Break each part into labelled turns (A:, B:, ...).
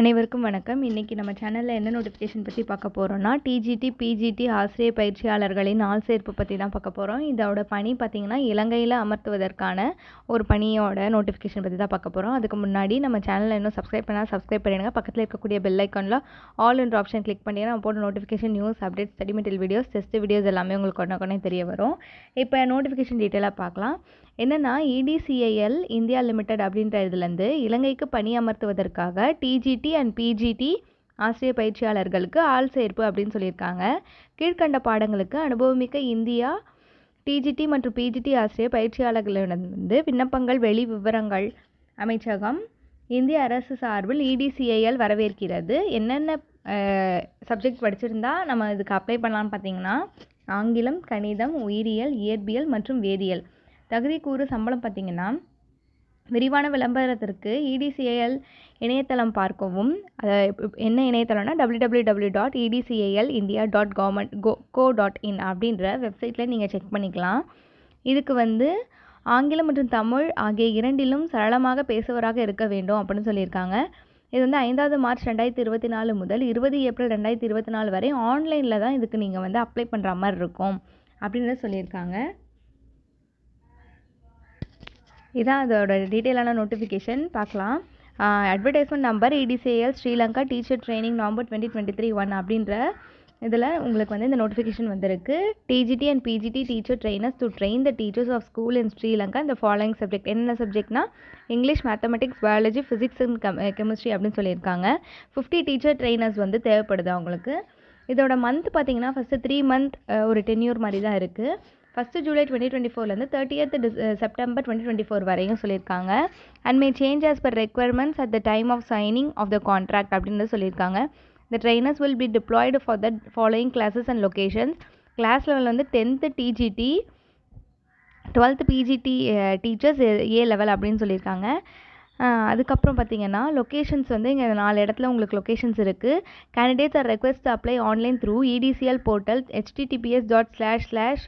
A: அனைவருக்கும் வணக்கம். இன்றைக்கி நம்ம சேனலில் என்ன நோட்டிஃபிகேஷன் பற்றி பார்க்க போகிறோம்னா டிஜிடி பிஜிடி ஆசிரியர் பயிற்சியாளர்களின் ஆள் சேர்ப்பு பற்றி தான் பார்க்க போகிறோம் இதோட பணி பார்த்திங்கன்னா இலங்கையில் அமர்த்துவதற்கான ஒரு பணியோட நோட்டிஃபிகேஷன் பற்றி தான் பார்க்க போகிறோம் அதுக்கு முன்னாடி நம்ம சேனலில் இன்னும் சப்ஸ்கிரைப் பண்ணால் சப்ஸ்கிரைப் பண்ணிடுங்க. பக்கத்தில் இருக்கக்கூடிய பெல் ஐக்கானில் ஆல் என்ற ஆப்ஷன் கிளிக் பண்ணிங்கன்னா நம்ம போட்ட notification news update study material videos test videos எல்லாமே உங்களுக்கு உடனே உடனே தெரிய வரும். இப்போ நோட்டிஃபிகேஷன் டீட்டெயிலாக பார்க்கலாம். என்னென்னா இடிசிஐஎல் இந்தியா லிமிடெட் அப்படின்ற இதுலேருந்து இலங்கைக்கு பணி அமர்த்துவதற்காக டிஜிடி அண்ட் பிஜிடி ஆசிரியர் பயிற்சியாளர்களுக்கு ஆள் சேர்ப்பு அப்படின்னு சொல்லியிருக்காங்க. கீழ்கண்ட பாடங்களுக்கு அனுபவமிக்க இந்தியா டிஜிடி மற்றும் பிஜிடி ஆசிரியர் பயிற்சியாளர்களிடமிருந்து விண்ணப்பங்கள் வெளி விவரங்கள். அமைச்சகம் இந்திய அரசு சார்பில் இடிசிஐஎல் வரவேற்கிறது. என்னென்ன சப்ஜெக்ட் படிச்சிருந்தா நம்ம இதுக்கு அப்ளை பண்ணலான்னு பார்த்தீங்கன்னா ஆங்கிலம் கணிதம் உயிரியல் இயற்பியல் மற்றும் வேதியியல். தகுதி கூறு சம்பளம் பார்த்தீங்கன்னா விரிவான விளம்பரத்திற்கு இடிசிஏஎல் இணையதளம் பார்க்கவும். என்ன இணையதளம்னா W W W dot EDCIL India dot government go go dot in அப்படின்ற வெப்சைட்டில் நீங்கள் செக் பண்ணிக்கலாம். இதுக்கு வந்து ஆங்கிலம் மற்றும் தமிழ் ஆகிய இரண்டிலும் சரளமாக பேசுவராக இருக்க வேண்டும் அப்படின்னு சொல்லியிருக்காங்க. இது வந்து ஐந்தாவது மார்ச் ரெண்டாயிரத்தி இருபத்தி நாலு முதல் இருபது ஏப்ரல் ரெண்டாயிரத்தி இருபத்தி நாலு வரை ஆன்லைனில் தான் இதுக்கு நீங்கள் வந்து அப்ளை பண்ணுற மாதிரி இருக்கும் அப்படின்னு சொல்லியிருக்காங்க. இதான் அதோட டீட்டெயிலான நோட்டிஃபிகேஷன் பார்க்கலாம். Advertisement number EdCIL Sri Lanka teacher training November twenty twenty three one அப்படின்ற இதில் உங்களுக்கு வந்து இந்த நோட்டிஃபிகேஷன் வந்திருக்கு. TGT and PGT teacher trainers to train the teachers of school in Sri Lanka. இந்த ஃபாலோயிங் சப்ஜெக்ட் என்னென்ன சப்ஜெக்ட்னா English mathematics biology physics and cum chemistry அப்படின்னு சொல்லியிருக்காங்க. ஃபிஃப்டி டீச்சர் ட்ரைனர்ஸ் வந்து தேவைப்படுது அவங்களுக்கு. இதோட மந்த் பார்த்தீங்கன்னா ஃபஸ்ட்டு த்ரீ மந்த் ஒரு டென்யூர் மாதிரி தான் இருக்குது first July twenty twenty ஃபோர்லேருந்து thirtieth this September twenty twenty four வரையும் சொல்லியிருக்காங்க. And may change as per requirements at the time of signing of the contract அப்படின்னு சொல்லியிருக்காங்க. The trainers will be deployed for the following classes and locations class level வந்து tenth TGT twelfth PGT teachers A level அப்படின்னு சொல்லியிருக்காங்க. அதுக்கப்புறம் பார்த்தீங்கன்னா locations வந்து இங்கே நாலு இடத்துல உங்களுக்கு லொக்கேஷன்ஸ் இருக்குது candidates are request apply online through ETCL portal HTTPS dot slash slash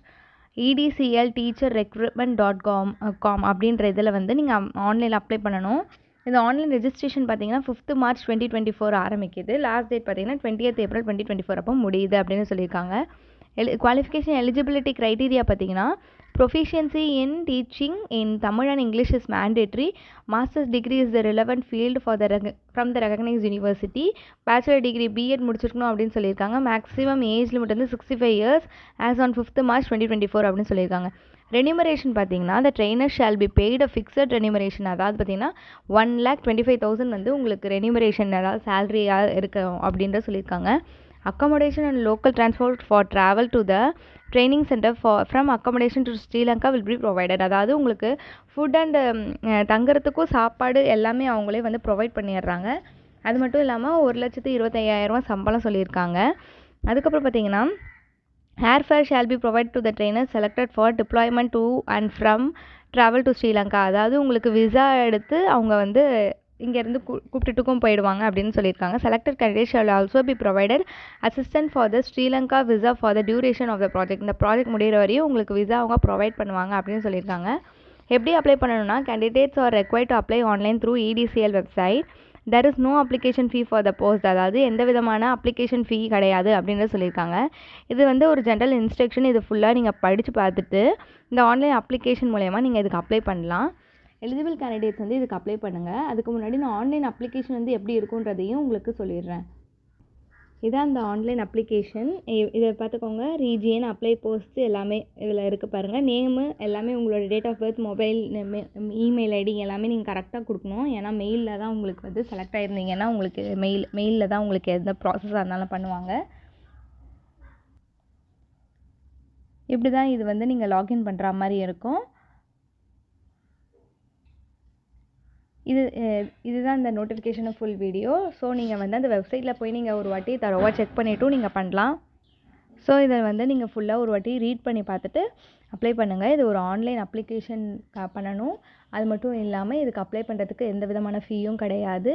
A: ETCL teacher recruitment dot com com அப்படின்ற இதில் வந்து நீங்கள் ஆன்லைனில் அப்ளை பண்ணணும். இந்த ஆன்லைன் ரெஜிஸ்ட்ரேஷன் பார்த்தீங்கன்னா fifth March twenty twenty four ஆரம்பிக்குது. லாஸ்ட் டேட் பார்த்தீங்கன்னா twenty twentieth April twenty twenty four அப்போ முடியுது அப்படின்னு சொல்லியிருக்காங்க. எலி குவாலிஃபிகேஷன் எலிஜிபிலிட்டி க்ரைட்டீரியா பார்த்தீங்கன்னா proficiency in teaching in Tamil and English is mandatory master's degree is the relevant field for the rec from the recognise university bachelor degree BEd முடிச்சிருக்கணும் அப்படின்னு சொல்லியிருக்காங்க. Maximum age limit வந்து sixty five years as on fifth March twenty twenty four அப்படின்னு சொல்லியிருக்காங்க. Remuneration பார்த்தீங்கன்னா the trainer shall be paid a fixed remuneration அதாவது பார்த்தீங்கன்னா one lakh twenty five thousand வந்து உங்களுக்கு ரெனிமரேஷன் அதாவது சேலரியாக இருக்கும் அப்படின்ற சொல்லியிருக்காங்க. Accommodation and local transport for travel to the training centre for from accommodation to Sri Lanka will be provided அதாவது உங்களுக்கு ஃபுட் um, அண்ட் தங்குறதுக்கும் சாப்பாடு எல்லாமே அவங்களே வந்து ப்ரொவைட் பண்ணிடுறாங்க. அது மட்டும் இல்லாமல் ஒரு லட்சத்து இருபத்தையாயிரரூவா சம்பளம் சொல்லியிருக்காங்க. அதுக்கப்புறம் பார்த்தீங்கன்னா air fare shall be provide to the trainer selected for deployment to and from travel to Sri Lanka அதாவது உங்களுக்கு விசா எடுத்து அவங்க வந்து இங்கேருந்து கூ கூப்பிட்டுட்டுக்கும் போயிடுவாங்க அப்படின்னு சொல்லியிருக்காங்க. Selected candidate shall also be provided assistant for the Sri Lanka visa for the duration of the project இந்த ப்ராஜெக்ட் முடிகிற வரையும் உங்களுக்கு விசா அவங்க ப்ரொவைட் பண்ணுவாங்க அப்படின்னு சொல்லியிருக்காங்க. எப்படி அப்ளை பண்ணணும்னா candidates are required to apply online through ETCL website there is no application fee for the post அதாவது எந்த விதமான அப்ளிகேஷன் ஃபீ கிடையாது அப்படின்னு சொல்லியிருக்காங்க. இது வந்து ஒரு ஜென்ரல் இன்ஸ்ட்ரக்ஷன் இது ஃபுல்லாக நீங்கள் படித்து பார்த்துட்டு இந்த ஆன்லைன் அப்ளிகேஷன் மூலயமா நீங்கள் இதுக்கு அப்ளை பண்ணலாம். எலிஜிபிள் கேண்டிடேட்ஸ் வந்து இதுக்கு அப்ளை பண்ணுங்கள் அதுக்கு முன்னாடி நான் ஆன்லைன் அப்ளிகேஷன் வந்து எப்படி இருக்குன்றதையும் உங்களுக்கு சொல்லிடுறேன். இதான் இந்த ஆன்லைன் அப்ளிகேஷன் இதை பார்த்துக்கோங்க. ரீஜியன் அப்ளை போஸ்ட் எல்லாமே இதில் இருக்குது பாருங்கள் நேமு எல்லாமே உங்களோட date of birth mobile email ID எல்லாமே நீங்கள் கரெக்டாக கொடுக்கணும். ஏன்னா மெயிலில் தான் உங்களுக்கு வந்து செலக்ட் ஆகிருந்தீங்கன்னா உங்களுக்கு மெயில் மெயிலில் தான் உங்களுக்கு எந்த ப்ராசஸாக இருந்தாலும் பண்ணுவாங்க. இப்படி தான் இது வந்து நீங்கள் லாகின் பண்ணுற மாதிரி இருக்கும். இது இதுதான் இந்த நோட்டிஃபிகேஷனை ஃபுல் வீடியோ ஸோ நீங்கள் வந்து அந்த வெப்சைட்டில் போய் நீங்கள் ஒரு வாட்டி தரவாக செக் பண்ணிவிட்டும் நீங்கள் பண்ணலாம். ஸோ இதை வந்து நீங்கள் ஃபுல்லாக ஒரு வாட்டி ரீட் பண்ணி பார்த்துட்டு அப்ளை பண்ணுங்கள் இது ஒரு ஆன்லைன் அப்ளிகேஷன் பண்ணணும். அது மட்டும் இல்லாமல் இதுக்கு அப்ளை பண்ணுறதுக்கு எந்த விதமான ஃபீயும் கிடையாது.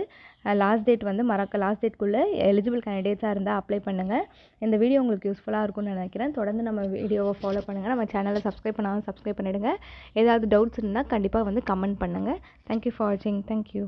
A: லாஸ்ட் டேட் வந்து மறக்க லாஸ்ட் டேட்குள்ளே எலிஜிபிள் கேண்டிடேட்ஸாக இருந்தால் அப்ளை பண்ணுங்கள் இந்த வீடியோ உங்களுக்கு யூஸ்ஃபுல்லாக இருக்கும்னு நினைக்கிறேன். தொடர்ந்து நம்ம வீடியோவை ஃபாலோ பண்ணுங்கள் நம்ம சேனலை சப்ஸ்கிரைப் பண்ணாலும் சப்ஸ்கிரைப் பண்ணிவிடுங்க ஏதாவது டவுட்ஸ் இருந்தால் கண்டிப்பாக வந்து கமெண்ட் பண்ணுங்கள் தேங்க்யூ ஃபார் வாட்சிங் தேங்க்யூ